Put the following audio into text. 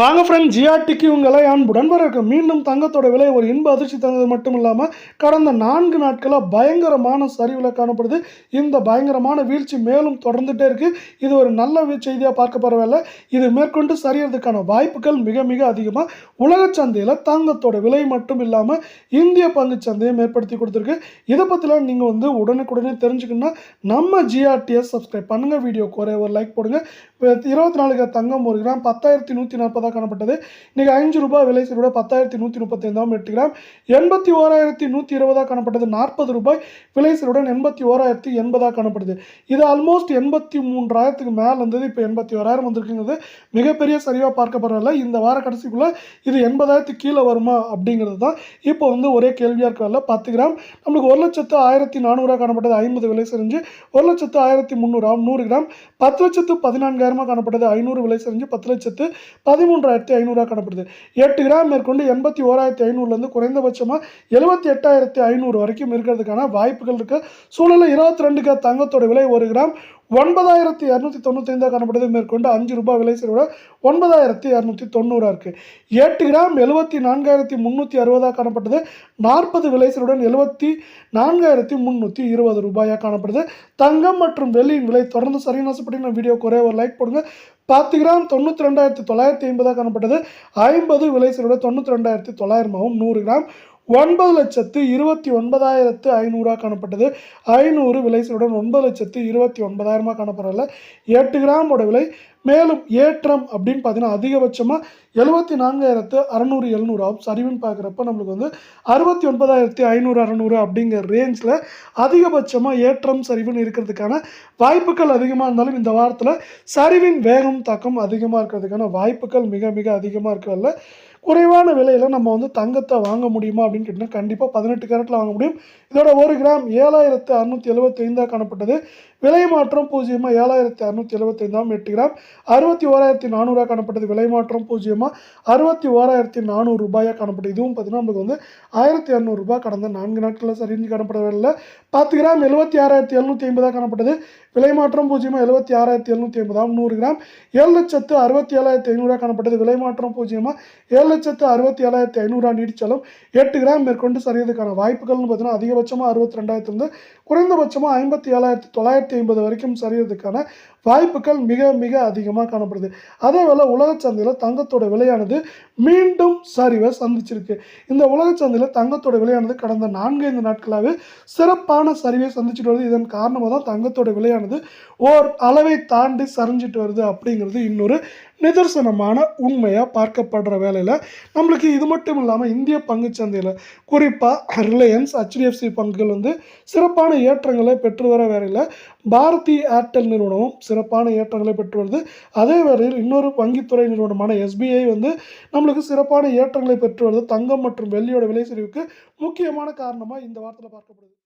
வாங்க ஃப்ரெண்ட் ஜிஆர்டிக்கு உங்களை அன்புடன் வரவேற்க. மீண்டும் தங்கத்தோட விலை ஒரு இன்ப அதிர்ச்சி தந்தது மட்டும் இல்லாமல் கடந்த நான்கு நாட்களாக பயங்கரமான சரிவில் காணப்படுது. இந்த பயங்கரமான வீழ்ச்சி மேலும் தொடர்ந்துட்டே இருக்கு. இது ஒரு நல்ல செய்தியாக பார்க்க பரவாயில்ல இது மேற்கொண்டு சரியறதுக்கான வாய்ப்புகள் மிக மிக அதிகமாக உலக சந்தையில் தங்கத்தோட விலை மட்டும் இல்லாமல் இந்திய பங்கு சந்தையை ஏற்படுத்தி கொடுத்துருக்கு. இதை பற்றிலாம் நீங்கள் வந்து உடனுக்குடனே தெரிஞ்சுக்கணும்னா நம்ம ஜிஆர்டிஎஸ் சப்ஸ்கிரைப் பண்ணுங்கள் வீடியோ குறைய ஒரு லைக் போடுங்க. இருபத்தி நாலு தங்கம் ஒரு கிராம் பத்தாயிரத்தி நூற்றி நாற்பது இருப்பதாக காணப்பட்டது. இன்னைக்கு அஞ்சு ரூபாய் விலை சரி பத்தாயிரத்தி நூற்றி முப்பத்தைந்தாம் எட்டு கிராம் எண்பத்தி ஓராயிரத்தி நூற்றி இருபதாக காணப்பட்டது. நாற்பது ரூபாய் விலை சரிவுடன் எண்பத்தி ஓராயிரத்தி எண்பதாக காணப்படுது. இது ஆல்மோஸ்ட் எண்பத்தி மூன்றாயிரத்துக்கு மேலே இருந்தது. இப்போ எண்பத்தி ஓராயிரம் வந்திருக்குங்கிறது மிகப்பெரிய சரிவாக பார்க்கப்படுறதில்ல இந்த வார கடைசிக்குள்ளே இது எண்பதாயிரத்துக்கு கீழே வருமா அப்படிங்கிறது தான் இப்போ வந்து ஒரே கேள்வியாக இருக்கல பத்து கிராம். நம்மளுக்கு ஒரு லட்சத்து ஆயிரத்தி நானூறாக காணப்பட்டது. ஐம்பது விலை செஞ்சு ஒரு லட்சத்து ஆயிரத்தி முந்நூறாம் நூறு கிராம். பத்து லட்சத்து பதினான்காயிரமாக காணப்பட்டது. ஐநூறு விலை செஞ்சு பத்து லட்சத்து பதிமூணு பதிமூன்றாயிரத்தி ஐநூறுரூவா காணப்படுது. எட்டு கிராம் மேற்கொண்டு எண்பத்தி ஓராயிரத்தி ஐநூறுலேருந்து குறைந்தபட்சமாக எழுபத்தி எட்டாயிரத்தி ஐநூறு வரைக்கும் இருக்கிறதுக்கான வாய்ப்புகள் இருக்குது சூழலில் இருபத்தி ரெண்டு கிராம் தங்கத்தோட விலை ஒரு கிராம் ஒன்பதாயிரத்தி இரநூத்தி தொண்ணூத்தைந்தாக காணப்படுது. மேற்கொண்டு அஞ்சு ரூபாய் விலை விட ஒன்பதாயிரத்தி இரநூத்தி தொண்ணூறாக இருக்குது எட்டு கிராம் எழுபத்தி நான்காயிரத்தி முந்நூற்றி அறுபதாக காணப்பட்டது. நாற்பது விலைசலுடன் எழுபத்தி நான்காயிரத்தி முந்நூற்றி இருபது ரூபாயாக காணப்படுது. தங்கம் மற்றும் வெள்ளியின் விலை தொடர்ந்து சரியான ஆசைப்பட்டீங்கன்னா வீடியோ குறைய ஒரு லைக் போடுங்க. பத்து கிராம் தொண்ணூற்றி ரெண்டாயிரத்தி தொள்ளாயிரத்தி ஐம்பதாக காணப்பட்டது. ஐம்பது விலைசலோட தொண்ணூற்றி ரெண்டாயிரத்தி தொள்ளாயிரமாகவும் நூறு கிராம் ஒன்பது லட்சத்து இருபத்தி ஒன்பதாயிரத்து ஐநூறாக காணப்பட்டது. ஐநூறு விலைசலுடன் ஒன்பது லட்சத்து இருபத்தி ஒன்பதாயிரமாக காணப்படுறதில்ல எட்டு கிராமோட விலை மேலும் ஏற்றம் அப்படின்னு பார்த்தீங்கன்னா அதிகபட்சமாக எழுபத்தி நான்காயிரத்து அறநூறு எழுநூறாகும் சரிவுன்னு பார்க்குறப்ப நம்மளுக்கு வந்து அறுபத்தி ஒன்பதாயிரத்தி ஐநூறு அறநூறு அப்படிங்கிற ரேஞ்சில் அதிகபட்சமாக ஏற்றம் சரிவுன்னு இருக்கிறதுக்கான வாய்ப்புகள் அதிகமாக இருந்தாலும் இந்த வாரத்தில் சரிவின் வேகம் தாக்கம் அதிகமாக இருக்கிறதுக்கான வாய்ப்புகள் மிக மிக அதிகமாக இருக்கிறதில்ல குறைவான விலையில் நம்ம வந்து தங்கத்தை வாங்க முடியுமா அப்படின்னு கேட்டிங்கன்னா கண்டிப்பாக பதினெட்டு கேரட்டில் வாங்க முடியும். இதோட ஒரு கிராம் ஏழாயிரத்து அறுநூற்றி எழுபத்தைந்தாக காணப்பட்டது. விலை மாற்றம் பூஜ்ஜியமாக ஏழாயிரத்தி அறுநூற்றி எழுபத்தைந்தாம் எட்டு கிராம் அறுபத்தி ஓராயிரத்தி நானூறாக காணப்பட்டது. விலை மாற்றம் பூஜ்ஜியமாக அறுபத்தி ஓராயிரத்தி நானூறு ரூபாயாக காணப்பட்டது. இதுவும் பார்த்தீங்கன்னா நம்மளுக்கு வந்து ஆயிரத்தி இரநூறுபா கடந்த நான்கு நாட்களில் சரிஞ்சு காணப்படவில்லை பத்து கிராம் எழுபத்தி ஆறாயிரத்தி எழுநூற்றி ஐம்பதாக காணப்பட்டது. விலை மாற்றம் பூஜ்ஜியமாக எழுபத்தி ஆறாயிரத்தி எழுநூற்றி ஐம்பதாம் நூறு கிராம் ஏழு லட்சத்து அறுபத்தி ஏழாயிரத்தி ஐநூறாக காணப்பட்டது. விலை மாற்றம் பூஜ்ஜியமாக ஏழு லட்சத்து அறுபத்தி ஏழாயிரத்தி ஐநூறுரூவா நீடிச்சாலும் எட்டு கிராம் மேற்கொண்டு சரியதுக்கான வாய்ப்புகள்னு பார்த்தீங்கன்னா அதிகபட்சமாக அறுபத்தி ரெண்டாயிரத்துலேருந்து குறைந்தபட்சமாக ஐம்பத்தி ஏழாயிரத்தி தொள்ளாயிரத்தி ஐம்பது வரைக்கும் சரியறதுக்கான வாய்ப்புகள் மிக மிக அதிகமாக காணப்படுது. அதே வேளை உலக சந்தையில் தங்கத்தோட விலையானது மீண்டும் சரிவை சந்திச்சிருக்கு. இந்த உலக சந்தையில் தங்கத்தோட விலையானது கடந்த நான்கு ஐந்து நாட்களாகவே சிறப்பான சரிவை சந்திச்சுட்டு வருது. இதன் காரணமாக தான் தங்கத்தோட விலையானது ஓர் அளவை தாண்டி சரிஞ்சிட்டு வருது அப்படிங்கிறது இன்னொரு நிதர்சனமான உண்மையாக பார்க்கப்படுற வேலையில் நம்மளுக்கு இது மட்டும் இல்லாமல் இந்திய பங்குச் சந்தையில் குறிப்பாக ரிலையன்ஸ் ஹெச்டிஎஃப்சி பங்குகள் வந்து சிறப்பான ஏற்றங்களை பெற்று வர வேலையில் பாரதி ஏர்டெல் நிறுவனமும் சிறப்பான ஏற்றங்களை பெற்று வருது. அதே வேளையில் இன்னொரு வங்கித்துறை நிறுவனமான எஸ்பிஐ வந்து நம்மளுக்கு சிறப்பான ஏற்றங்களை பெற்று வருது. தங்கம் மற்றும் வெள்ளியோட விலை சரிவுக்கு முக்கியமான காரணமாக இந்த வாரத்தில் பார்க்கப்படுது.